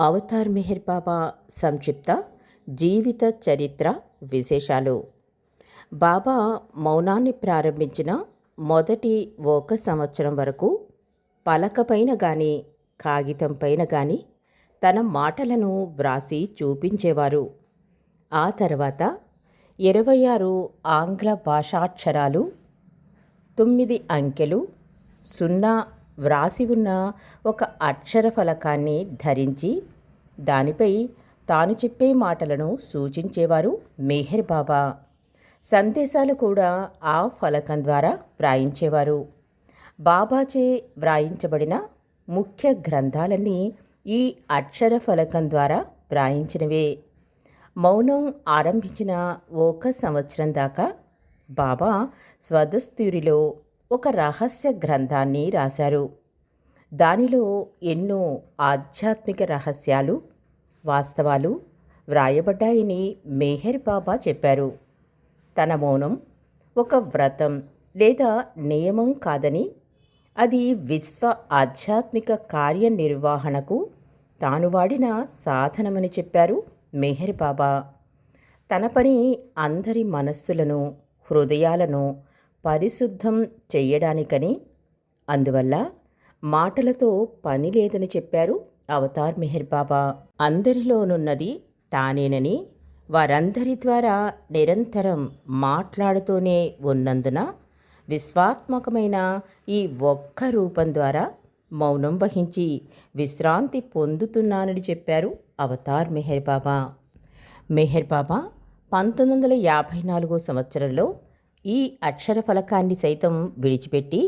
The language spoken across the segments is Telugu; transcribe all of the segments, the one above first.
అవతార్ మెహర్ బాబా సంక్షిప్త జీవిత చరిత్ర విశేషాలు. బాబా మౌనాన్ని ప్రారంభించిన మొదటి ఒక సంవత్సరం వరకు పలకపైన కానీ కాగితం పైన కానీ తన మాటలను వ్రాసి చూపించేవారు. ఆ తర్వాత ఇరవై ఆరు ఆంగ్ల భాషాక్షరాలు తొమ్మిది అంకెలు సున్నా వ్రాసి ఉన్న ఒక అక్షర ఫలకాన్ని ధరించి దానిపై తాను చెప్పే మాటలను సూచించేవారు మెహర్ బాబా. సందేశాలు కూడా ఆ ఫలకం ద్వారా వ్రాయించేవారు. బాబాచే వ్రాయించబడిన ముఖ్య గ్రంథాలన్నీ ఈ అక్షర ఫలకం ద్వారా వ్రాయించినవే. మౌనం ఆరంభించిన ఒక సంవత్సరం దాకా బాబా స్వదస్తూరిలో ఒక రహస్య గ్రంథాన్ని రాశారు. దానిలో ఎన్నో ఆధ్యాత్మిక రహస్యాలు వాస్తవాలు వ్రాయబడ్డాయని మెహర్ బాబా చెప్పారు. తన మౌనం ఒక వ్రతం లేదా నియమం కాదని అది విశ్వ ఆధ్యాత్మిక కార్యనిర్వహణకు తాను వాడిన సాధనమని చెప్పారు మెహర్ బాబా. తన పని అందరి మనస్సులను హృదయాలను పరిశుద్ధం చెయ్యడానికని. అందువల్ల మాటలతో పని లేదని చెప్పారు అవతార్ మెహర్ బాబా. అందరిలోనున్నది తానేనని వారందరి ద్వారా నిరంతరం మాట్లాడుతూనే ఉన్నందున విశ్వాత్మకమైన ఈ ఒక్క రూపం ద్వారా మౌనం వహించి విశ్రాంతి పొందుతున్నానని చెప్పారు అవతార్ మెహర్ బాబా. మెహర్ బాబా పంతొమ్మిది వందల యాభై నాలుగో సంవత్సరంలో ఈ అక్షర ఫలకాన్ని సైతం విడిచిపెట్టి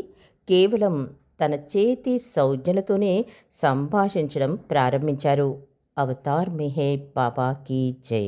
కేవలం తన చేతి సౌజ్ఞలతోనే సంభాషించడం ప్రారంభించారు. అవతార్ మెహే బాబా కీ జై.